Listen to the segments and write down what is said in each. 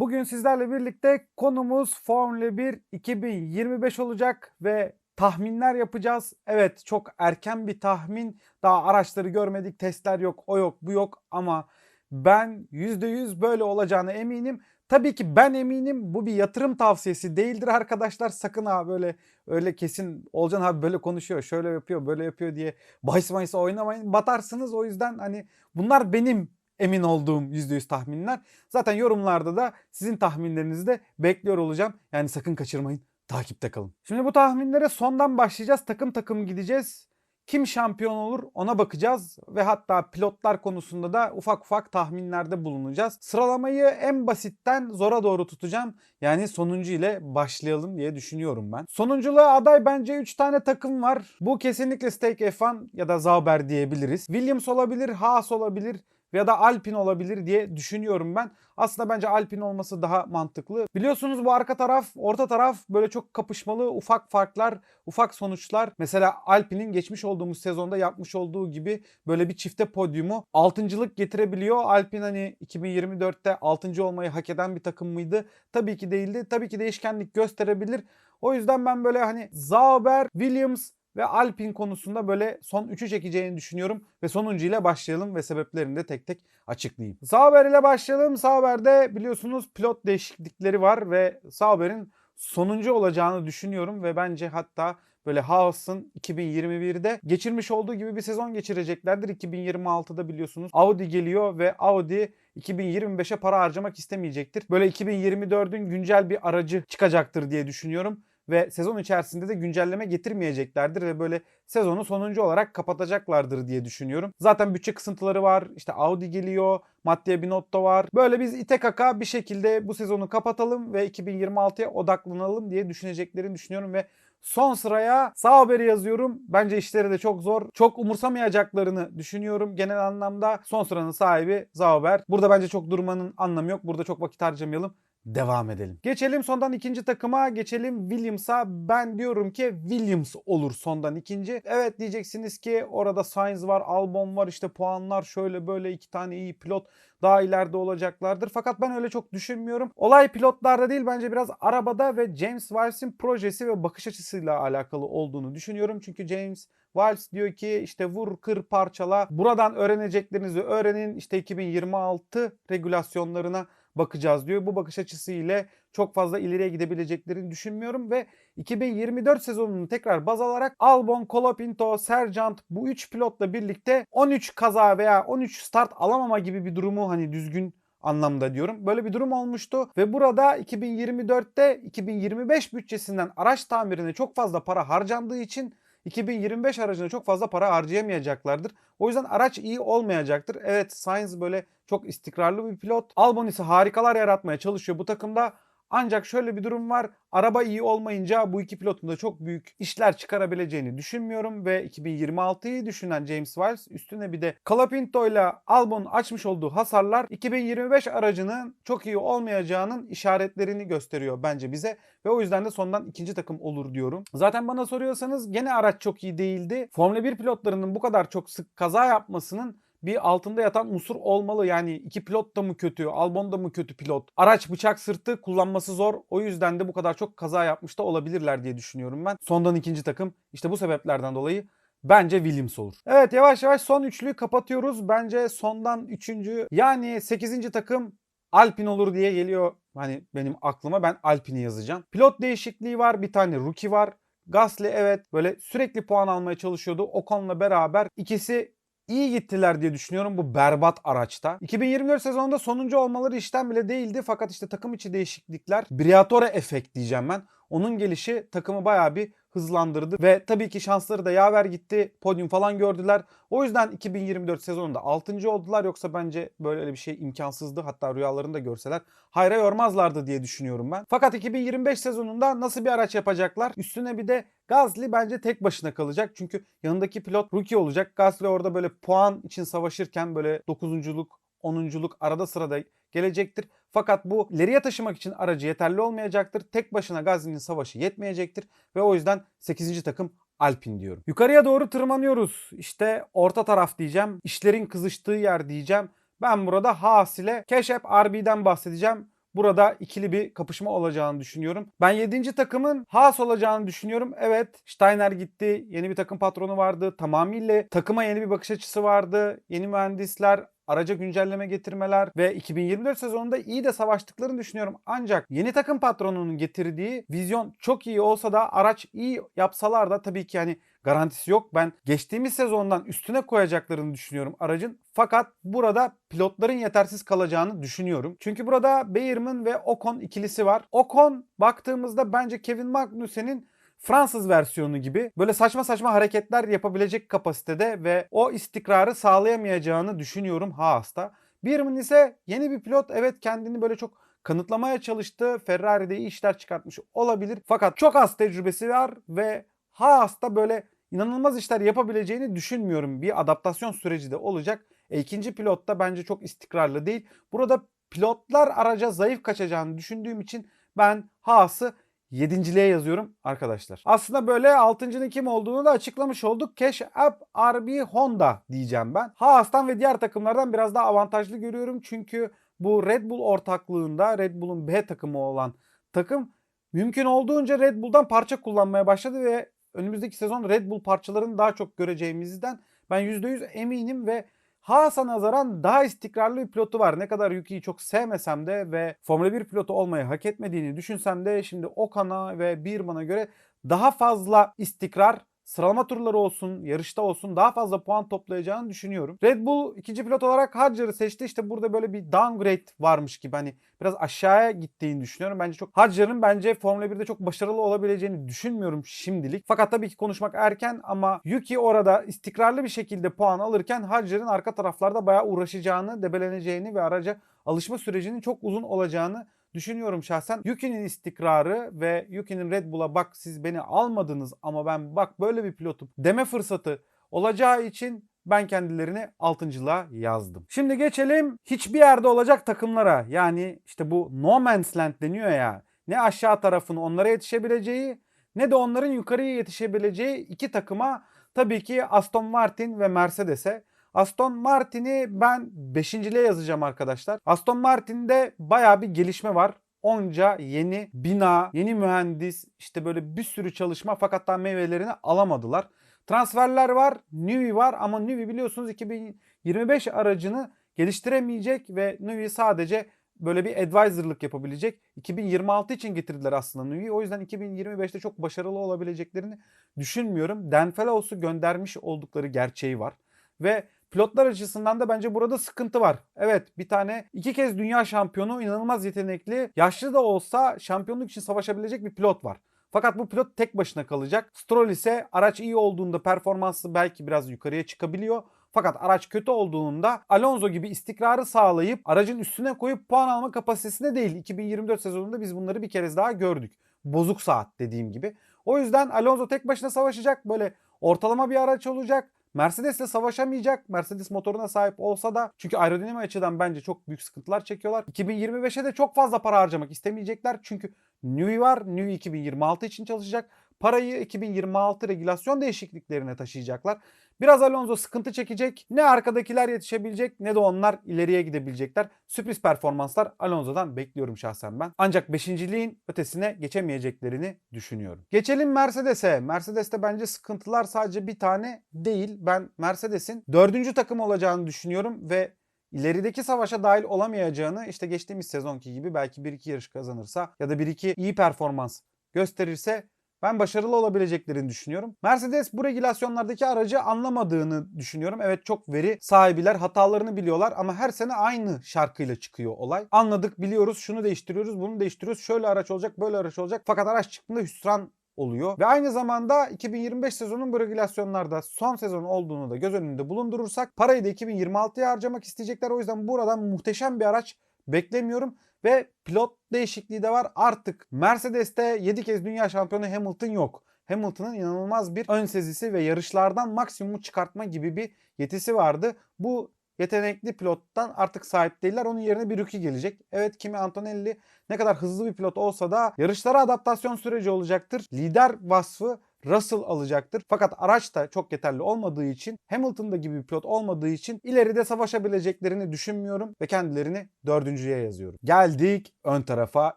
Bugün sizlerle birlikte konumuz Formula 1 2025 olacak ve tahminler yapacağız. Evet çok erken bir tahmin. Daha araçları görmedik, testler yok, o yok, bu yok ama ben %100 böyle olacağına eminim. Tabii ki ben eminim bu bir yatırım tavsiyesi değildir arkadaşlar. Sakın ha böyle öyle kesin Olcan abi böyle konuşuyor, şöyle yapıyor, böyle yapıyor diye bahis mahis oynamayın. Batarsınız o yüzden hani bunlar benim emin olduğum %100 tahminler. Zaten yorumlarda da sizin tahminlerinizi de bekliyor olacağım. Yani sakın kaçırmayın. Takipte kalın. Şimdi bu tahminlere sondan başlayacağız. Takım takım gideceğiz. Kim şampiyon olur ona bakacağız ve hatta pilotlar konusunda da ufak ufak tahminlerde bulunacağız. Sıralamayı en basitten zora doğru tutacağım. Yani sonuncu ile başlayalım diye düşünüyorum ben. Sonunculuğa aday bence 3 tane takım var. Bu kesinlikle Stake F1 ya da Zauber diyebiliriz. Williams olabilir, Haas olabilir ya da Alpine olabilir diye düşünüyorum ben. Aslında bence Alpine olması daha mantıklı. Biliyorsunuz bu arka taraf, orta taraf böyle çok kapışmalı ufak farklar, ufak sonuçlar. Mesela Alpine'in geçmiş olduğumuz sezonda yapmış olduğu gibi böyle bir çifte podyumu altıncılık getirebiliyor. Alpine hani 2024'te altıncı olmayı hak eden bir takım mıydı? Tabii ki değildi. Tabii ki değişkenlik gösterebilir. O yüzden ben böyle hani Zauber, Williams, ve Alpine konusunda böyle son 3'ü çekeceğini düşünüyorum ve sonuncu ile başlayalım ve sebeplerini de tek tek açıklayayım. Sauber ile başlayalım. Sauber'de biliyorsunuz pilot değişiklikleri var ve Sauber'in sonuncu olacağını düşünüyorum ve bence hatta böyle Haas'ın 2021'de geçirmiş olduğu gibi bir sezon geçireceklerdir. 2026'da biliyorsunuz Audi geliyor ve Audi 2025'e para harcamak istemeyecektir. Böyle 2024'ün güncel bir aracı çıkacaktır diye düşünüyorum ve sezon içerisinde de güncelleme getirmeyeceklerdir ve böyle sezonu sonuncu olarak kapatacaklardır diye düşünüyorum. Zaten bütçe kısıntıları var. İşte Audi geliyor, Mattia Binotto var. Böyle biz ite kaka bir şekilde bu sezonu kapatalım ve 2026'ya odaklanalım diye düşüneceklerini düşünüyorum ve Son sıraya Sauber'i yazıyorum. Bence işleri de çok zor. Çok umursamayacaklarını düşünüyorum genel anlamda. Son sıranın sahibi Sauber. Burada bence çok durmanın anlamı yok. Burada çok vakit harcamayalım devam edelim. Geçelim sondan ikinci takıma. Geçelim Williams'a. Ben diyorum ki Williams olur sondan ikinci. Evet diyeceksiniz ki orada Sainz var, Albon var, işte puanlar şöyle böyle iki tane iyi pilot daha ileride olacaklardır. Fakat ben öyle çok düşünmüyorum. Olay pilotlarda değil bence biraz arabada ve James Wiles'in projesi ve bakış açısıyla alakalı olduğunu düşünüyorum. Çünkü James Wiles diyor ki işte vur kır parçala buradan öğreneceklerinizi öğrenin işte 2026 regülasyonlarına bakacağız diyor. Bu bakış açısı ile çok fazla ileriye gidebileceklerini düşünmüyorum ve 2024 sezonunu tekrar baz alarak Albon, Colapinto, Sergeant bu 3 pilotla birlikte 13 kaza veya 13 start alamama gibi bir durumu hani düzgün anlamda diyorum. Böyle bir durum olmuştu ve burada 2024'te 2025 bütçesinden araç tamirine çok fazla para harcandığı için 2025 aracına çok fazla para harcayamayacaklardır. O yüzden araç iyi olmayacaktır. Evet Sainz böyle çok istikrarlı bir pilot. Albon ise harikalar yaratmaya çalışıyor bu takımda. Ancak şöyle bir durum var. Araba iyi olmayınca bu iki pilotun da çok büyük işler çıkarabileceğini düşünmüyorum ve 2026'yı düşünen James Wiles üstüne bir de Colapinto ile Albon açmış olduğu hasarlar 2025 aracının çok iyi olmayacağının işaretlerini gösteriyor bence bize ve o yüzden de sondan ikinci takım olur diyorum. Zaten bana soruyorsanız gene araç çok iyi değildi. Formula 1 pilotlarının bu kadar çok sık kaza yapmasının bir altında yatan unsur olmalı. Yani iki pilot da mı kötü, Albon da mı kötü pilot? Araç bıçak sırtı kullanması zor. O yüzden de bu kadar çok kaza yapmış da olabilirler diye düşünüyorum ben. Sondan ikinci takım işte bu sebeplerden dolayı Bence Williams olur. Evet yavaş yavaş son üçlüyü kapatıyoruz. Bence sondan üçüncü yani sekizinci takım Alpine olur diye geliyor hani benim aklıma. Ben Alpine'i yazacağım. Pilot değişikliği var. Bir tane rookie var. Gasly evet böyle sürekli puan almaya çalışıyordu. Ocon'la beraber ikisi iyi gittiler diye düşünüyorum bu berbat araçta. 2024 sezonunda sonuncu olmaları işten bile değildi fakat işte takım içi değişiklikler, Briatore efekt diyeceğim ben. Onun gelişi takımı bayağı bir hızlandırdı ve tabii ki şansları da yaver gitti. Podyum falan gördüler. O yüzden 2024 sezonunda 6. oldular yoksa bence böyle bir şey imkansızdı. Hatta rüyalarında görseler hayra yormazlardı diye düşünüyorum ben. Fakat 2025 sezonunda nasıl bir araç yapacaklar? Üstüne bir de Gasly bence tek başına kalacak. Çünkü yanındaki pilot rookie olacak. Gasly orada böyle puan için savaşırken böyle 9'unculuk 10'unculuk arada sırada gelecektir. Fakat bu ileriye taşımak için aracı yeterli olmayacaktır. Tek başına Gazi'nin savaşı yetmeyecektir ve o yüzden 8. takım Alpin diyorum. Yukarıya doğru tırmanıyoruz. İşte orta taraf diyeceğim. İşlerin kızıştığı yer diyeceğim. Ben burada Haas ile Keşep RB'den bahsedeceğim. burada ikili bir kapışma olacağını düşünüyorum. Ben 7. takımın Haas olacağını düşünüyorum. Evet Steiner gitti. Yeni bir takım patronu vardı. Tamamıyla takıma yeni bir bakış açısı vardı. Yeni mühendisler, araca güncelleme getirmeler ve 2024 sezonunda iyi de savaştıklarını düşünüyorum. Ancak yeni takım patronunun getirdiği vizyon çok iyi olsa da araç iyi yapsalar da tabii ki hani garantisi yok. Ben geçtiğimiz sezondan üstüne koyacaklarını düşünüyorum aracın. Fakat burada pilotların yetersiz kalacağını düşünüyorum. Çünkü burada Beyrman ve Ocon ikilisi var. Ocon baktığımızda bence Kevin Magnussen'in Fransız versiyonu gibi böyle saçma saçma hareketler yapabilecek kapasitede ve o istikrarı sağlayamayacağını düşünüyorum Haas'ta. Beerman ise yeni bir pilot. Evet kendini böyle çok kanıtlamaya çalıştı. Ferrari'de iyi işler çıkartmış olabilir. Fakat çok az tecrübesi var ve Haas'ta böyle inanılmaz işler yapabileceğini düşünmüyorum. Bir adaptasyon süreci de olacak. E, ikinci pilot da bence çok istikrarlı değil. Burada pilotlar araca zayıf kaçacağını düşündüğüm için ben Haas'ı yedinciliğe yazıyorum arkadaşlar. Aslında böyle altıncının kim olduğunu da açıklamış olduk. Cash App RB Honda diyeceğim ben. Haas'tan ve diğer takımlardan biraz daha avantajlı görüyorum. Çünkü bu Red Bull ortaklığında Red Bull'un B takımı olan takım mümkün olduğunca Red Bull'dan parça kullanmaya başladı ve önümüzdeki sezon Red Bull parçalarını daha çok göreceğimizden ben %100 eminim ve Haas'a nazaran daha istikrarlı bir pilotu var. Ne kadar Yuki'yi çok sevmesem de ve Formula 1 pilotu olmayı hak etmediğini düşünsem de şimdi Okan'a ve Birman'a göre daha fazla istikrar sıralama turları olsun, yarışta olsun daha fazla puan toplayacağını düşünüyorum. Red Bull ikinci pilot olarak Hadjar'ı seçti. İşte burada böyle bir downgrade varmış gibi hani biraz aşağıya gittiğini düşünüyorum. Bence çok Hadjar'ın bence Formula 1'de çok başarılı olabileceğini düşünmüyorum şimdilik. Fakat tabii ki konuşmak erken ama Yuki orada istikrarlı bir şekilde puan alırken Hadjar'ın arka taraflarda bayağı uğraşacağını, debeleneceğini ve araca alışma sürecinin çok uzun olacağını düşünüyorum şahsen. Yuki'nin istikrarı ve Yuki'nin Red Bull'a bak siz beni almadınız ama ben bak böyle bir pilotum deme fırsatı olacağı için ben kendilerini altıncılığa yazdım. Şimdi geçelim hiçbir yerde olacak takımlara. Yani işte bu no man's land deniyor ya. Ne aşağı tarafın onlara yetişebileceği ne de onların yukarıya yetişebileceği iki takıma tabii ki Aston Martin ve Mercedes'e. Aston Martin'i ben 5.liğe yazacağım arkadaşlar. Aston Martin'de baya bir gelişme var. Onca yeni bina, yeni mühendis, işte böyle bir sürü çalışma fakat daha meyvelerini alamadılar. Transferler var, Newey var ama Newey biliyorsunuz 2025 aracını geliştiremeyecek ve Newey sadece böyle bir advisor'lık yapabilecek. 2026 için getirdiler aslında Newey'i. O yüzden 2025'te çok başarılı olabileceklerini düşünmüyorum. Dan Fellows'u göndermiş oldukları gerçeği var. Ve Pilotlar açısından da bence burada sıkıntı var. Evet bir tane iki kez dünya şampiyonu inanılmaz yetenekli yaşlı da olsa şampiyonluk için savaşabilecek bir pilot var. Fakat bu pilot tek başına kalacak. Stroll ise araç iyi olduğunda performansı belki biraz yukarıya çıkabiliyor. Fakat araç kötü olduğunda Alonso gibi istikrarı sağlayıp aracın üstüne koyup puan alma kapasitesinde değil. 2024 sezonunda biz bunları bir kez daha gördük. Bozuk saat dediğim gibi. O yüzden Alonso tek başına savaşacak. Böyle ortalama bir araç olacak. Mercedes'le savaşamayacak. Mercedes motoruna sahip olsa da çünkü aerodinamik açıdan bence çok büyük sıkıntılar çekiyorlar. 2025'e de çok fazla para harcamak istemeyecekler. Çünkü Newey var. Newey 2026 için çalışacak. Parayı 2026 regülasyon değişikliklerine taşıyacaklar. Biraz Alonso sıkıntı çekecek. Ne arkadakiler yetişebilecek ne de onlar ileriye gidebilecekler. Sürpriz performanslar Alonso'dan bekliyorum şahsen ben. Ancak 5.liğin ötesine geçemeyeceklerini düşünüyorum. Geçelim Mercedes'e. Mercedes'te bence sıkıntılar sadece bir tane değil. Ben Mercedes'in dördüncü takım olacağını düşünüyorum ve ilerideki savaşa dahil olamayacağını işte geçtiğimiz sezonki gibi belki 1-2 yarış kazanırsa ya da 1-2 iyi performans gösterirse ben başarılı olabileceklerini düşünüyorum. Mercedes bu regülasyonlardaki aracı anlamadığını düşünüyorum. Evet çok veri sahibiler hatalarını biliyorlar ama her sene aynı şarkıyla çıkıyor olay. Anladık biliyoruz şunu değiştiriyoruz bunu değiştiriyoruz. Şöyle araç olacak böyle araç olacak. Fakat araç çıktığında hüsran oluyor. Ve aynı zamanda 2025 sezonun bu regülasyonlarda son sezon olduğunu da göz önünde bulundurursak parayı da 2026'ya harcamak isteyecekler. O yüzden buradan muhteşem bir araç beklemiyorum. Ve pilot değişikliği de var. Artık Mercedes'te 7 kez dünya şampiyonu Hamilton yok. Hamilton'ın inanılmaz bir ön sezisi ve yarışlardan maksimum çıkartma gibi bir yetisi vardı. Bu yetenekli pilottan artık sahip değiller. Onun yerine bir rookie gelecek. Evet Kimi Antonelli ne kadar hızlı bir pilot olsa da yarışlara adaptasyon süreci olacaktır. Lider vasfı Russell alacaktır. Fakat araç da çok yeterli olmadığı için Hamilton'da gibi bir pilot olmadığı için ileride savaşabileceklerini düşünmüyorum ve kendilerini dördüncüye yazıyorum. Geldik ön tarafa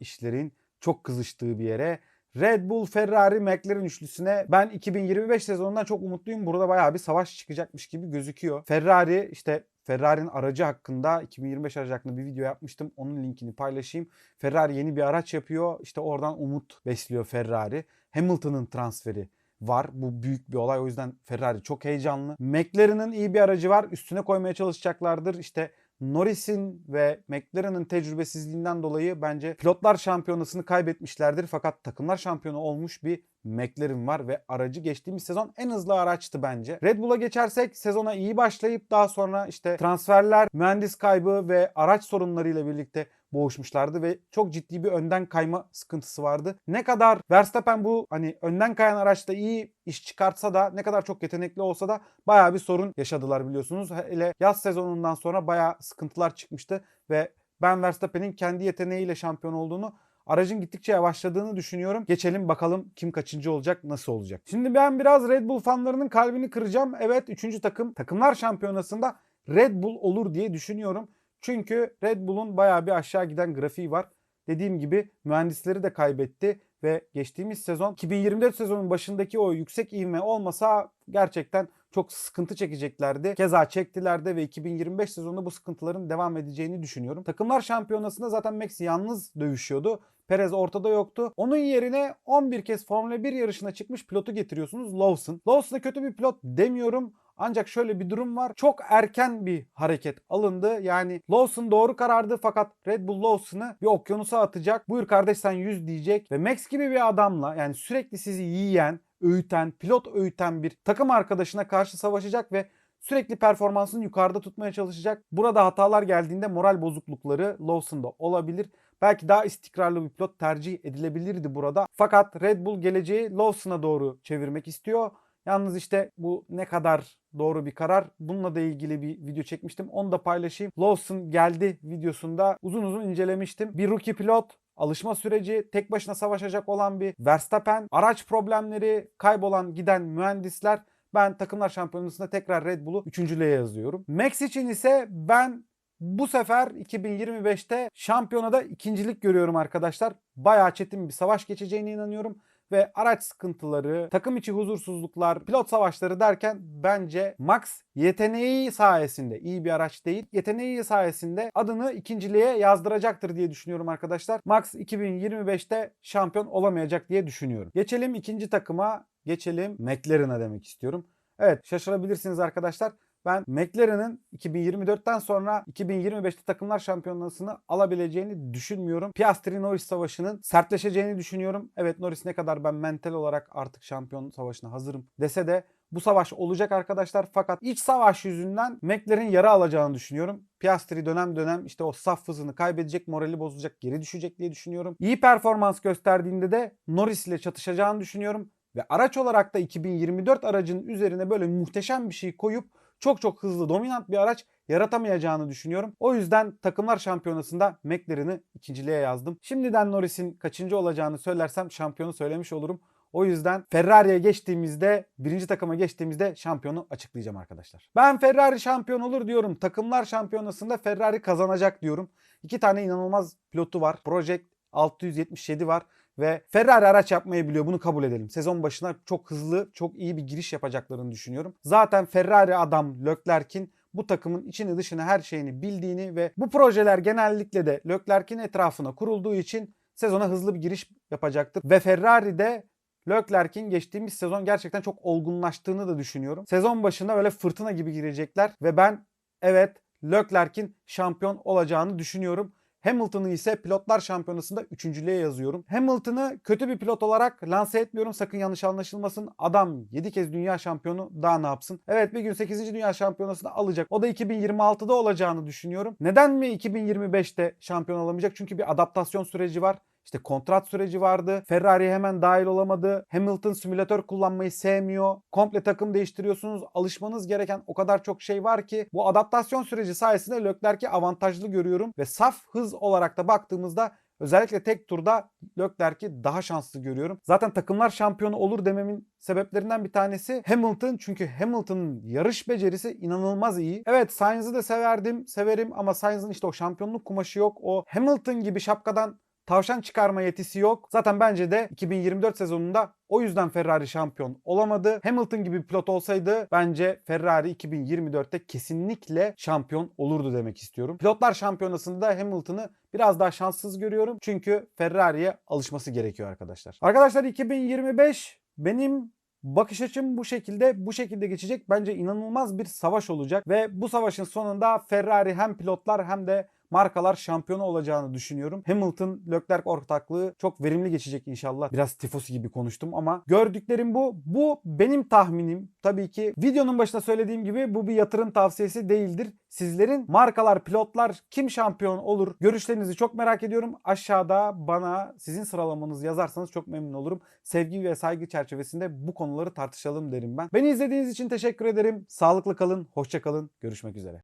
işlerin çok kızıştığı bir yere. Red Bull, Ferrari, McLaren üçlüsüne ben 2025 sezonundan çok umutluyum. Burada bayağı bir savaş çıkacakmış gibi gözüküyor. Ferrari işte Ferrari'nin aracı hakkında 2025 aracı hakkında bir video yapmıştım. Onun linkini paylaşayım. Ferrari yeni bir araç yapıyor. İşte oradan umut besliyor Ferrari. Hamilton'ın transferi var. Bu büyük bir olay. O yüzden Ferrari çok heyecanlı. McLaren'ın iyi bir aracı var. Üstüne koymaya çalışacaklardır. İşte Norris'in ve McLaren'ın tecrübesizliğinden dolayı bence pilotlar şampiyonasını kaybetmişlerdir. Fakat takımlar şampiyonu olmuş bir McLaren var ve aracı geçtiğimiz sezon en hızlı araçtı bence. Red Bull'a geçersek sezona iyi başlayıp daha sonra işte transferler, mühendis kaybı ve araç sorunlarıyla birlikte boğuşmuşlardı ve çok ciddi bir önden kayma sıkıntısı vardı. Ne kadar Verstappen bu hani önden kayan araçta iyi iş çıkartsa da ne kadar çok yetenekli olsa da bayağı bir sorun yaşadılar biliyorsunuz. Hele yaz sezonundan sonra bayağı sıkıntılar çıkmıştı ve ben Verstappen'in kendi yeteneğiyle şampiyon olduğunu aracın gittikçe yavaşladığını düşünüyorum. Geçelim bakalım kim kaçıncı olacak, nasıl olacak. Şimdi ben biraz Red Bull fanlarının kalbini kıracağım. Evet 3. takım takımlar şampiyonasında Red Bull olur diye düşünüyorum. Çünkü Red Bull'un bayağı bir aşağı giden grafiği var. Dediğim gibi mühendisleri de kaybetti ve geçtiğimiz sezon 2024 sezonun başındaki o yüksek ivme olmasa gerçekten çok sıkıntı çekeceklerdi. Keza çektiler de ve 2025 sezonunda bu sıkıntıların devam edeceğini düşünüyorum. Takımlar şampiyonasında zaten Max yalnız dövüşüyordu. Perez ortada yoktu. Onun yerine 11 kez Formula 1 yarışına çıkmış pilotu getiriyorsunuz Lawson. Lawson'a kötü bir pilot demiyorum. Ancak şöyle bir durum var. Çok erken bir hareket alındı. Yani Lawson doğru karardı fakat Red Bull Lawson'ı bir okyanusa atacak. Buyur kardeş sen 100 diyecek. Ve Max gibi bir adamla yani sürekli sizi yiyen, öğüten, pilot öğüten bir takım arkadaşına karşı savaşacak ve sürekli performansını yukarıda tutmaya çalışacak. Burada hatalar geldiğinde moral bozuklukları Lawson'da olabilir. Belki daha istikrarlı bir pilot tercih edilebilirdi burada. Fakat Red Bull geleceği Lawson'a doğru çevirmek istiyor. Yalnız işte bu ne kadar doğru bir karar. Bununla da ilgili bir video çekmiştim. Onu da paylaşayım. Lawson geldi videosunda uzun uzun incelemiştim. Bir rookie pilot alışma süreci, tek başına savaşacak olan bir Verstappen, araç problemleri, kaybolan giden mühendisler ben takımlar şampiyonasında tekrar Red Bull'u üçüncülüğe yazıyorum. Max için ise ben bu sefer 2025'te şampiyonada ikincilik görüyorum arkadaşlar. Bayağı çetin bir savaş geçeceğine inanıyorum ve araç sıkıntıları, takım içi huzursuzluklar, pilot savaşları derken bence Max yeteneği sayesinde iyi bir araç değil, yeteneği sayesinde adını ikinciliğe yazdıracaktır diye düşünüyorum arkadaşlar. Max 2025'te şampiyon olamayacak diye düşünüyorum. Geçelim ikinci takıma, geçelim McLaren'a demek istiyorum. Evet şaşırabilirsiniz arkadaşlar. Ben McLaren'ın 2024'ten sonra 2025'te takımlar şampiyonasını alabileceğini düşünmüyorum. Piastri-Norris savaşının sertleşeceğini düşünüyorum. Evet Norris ne kadar ben mental olarak artık şampiyon savaşına hazırım dese de bu savaş olacak arkadaşlar. Fakat iç savaş yüzünden McLaren yara alacağını düşünüyorum. Piastri dönem dönem işte o saf hızını kaybedecek, morali bozulacak, geri düşecek diye düşünüyorum. İyi performans gösterdiğinde de Norris ile çatışacağını düşünüyorum. Ve araç olarak da 2024 aracının üzerine böyle muhteşem bir şey koyup çok çok hızlı dominant bir araç yaratamayacağını düşünüyorum. O yüzden takımlar şampiyonasında McLaren'ı ikinciliğe yazdım. Şimdiden Norris'in kaçıncı olacağını söylersem şampiyonu söylemiş olurum. O yüzden Ferrari'ye geçtiğimizde, birinci takıma geçtiğimizde şampiyonu açıklayacağım arkadaşlar. Ben Ferrari şampiyon olur diyorum. Takımlar şampiyonasında Ferrari kazanacak diyorum. İki tane inanılmaz pilotu var. Project 677 var ve Ferrari araç yapmayı biliyor. Bunu kabul edelim. Sezon başına çok hızlı, çok iyi bir giriş yapacaklarını düşünüyorum. Zaten Ferrari adam Leclerc'in bu takımın içini dışını her şeyini bildiğini ve bu projeler genellikle de Leclerc'in etrafına kurulduğu için sezona hızlı bir giriş yapacaktır. Ve Ferrari de Leclerc'in geçtiğimiz sezon gerçekten çok olgunlaştığını da düşünüyorum. Sezon başında böyle fırtına gibi girecekler ve ben evet Leclerc'in şampiyon olacağını düşünüyorum. Hamilton'ı ise pilotlar şampiyonasında üçüncülüğe yazıyorum. Hamilton'ı kötü bir pilot olarak lanse etmiyorum. Sakın yanlış anlaşılmasın. Adam 7 kez dünya şampiyonu daha ne yapsın? Evet bir gün 8. dünya şampiyonasını alacak. O da 2026'da olacağını düşünüyorum. Neden mi 2025'te şampiyon olamayacak? Çünkü bir adaptasyon süreci var. İşte kontrat süreci vardı. Ferrari hemen dahil olamadı. Hamilton simülatör kullanmayı sevmiyor. Komple takım değiştiriyorsunuz. Alışmanız gereken o kadar çok şey var ki bu adaptasyon süreci sayesinde Leclerc'i avantajlı görüyorum ve saf hız olarak da baktığımızda Özellikle tek turda Leclerc'i daha şanslı görüyorum. Zaten takımlar şampiyonu olur dememin sebeplerinden bir tanesi Hamilton. Çünkü Hamilton'ın yarış becerisi inanılmaz iyi. Evet Sainz'ı da severdim, severim ama Sainz'ın işte o şampiyonluk kumaşı yok. O Hamilton gibi şapkadan tavşan çıkarma yetisi yok. Zaten bence de 2024 sezonunda o yüzden Ferrari şampiyon olamadı. Hamilton gibi bir pilot olsaydı bence Ferrari 2024'te kesinlikle şampiyon olurdu demek istiyorum. Pilotlar şampiyonasında Hamilton'ı biraz daha şanssız görüyorum. Çünkü Ferrari'ye alışması gerekiyor arkadaşlar. Arkadaşlar 2025 benim bakış açım bu şekilde bu şekilde geçecek. Bence inanılmaz bir savaş olacak ve bu savaşın sonunda Ferrari hem pilotlar hem de markalar şampiyonu olacağını düşünüyorum. Hamilton Leclerc ortaklığı çok verimli geçecek inşallah. Biraz tifosi gibi konuştum ama gördüklerim bu. Bu benim tahminim. Tabii ki videonun başında söylediğim gibi bu bir yatırım tavsiyesi değildir. Sizlerin markalar, pilotlar kim şampiyon olur? Görüşlerinizi çok merak ediyorum. Aşağıda bana sizin sıralamanızı yazarsanız çok memnun olurum. Sevgi ve saygı çerçevesinde bu konuları tartışalım derim ben. Beni izlediğiniz için teşekkür ederim. Sağlıklı kalın, hoşça kalın. Görüşmek üzere.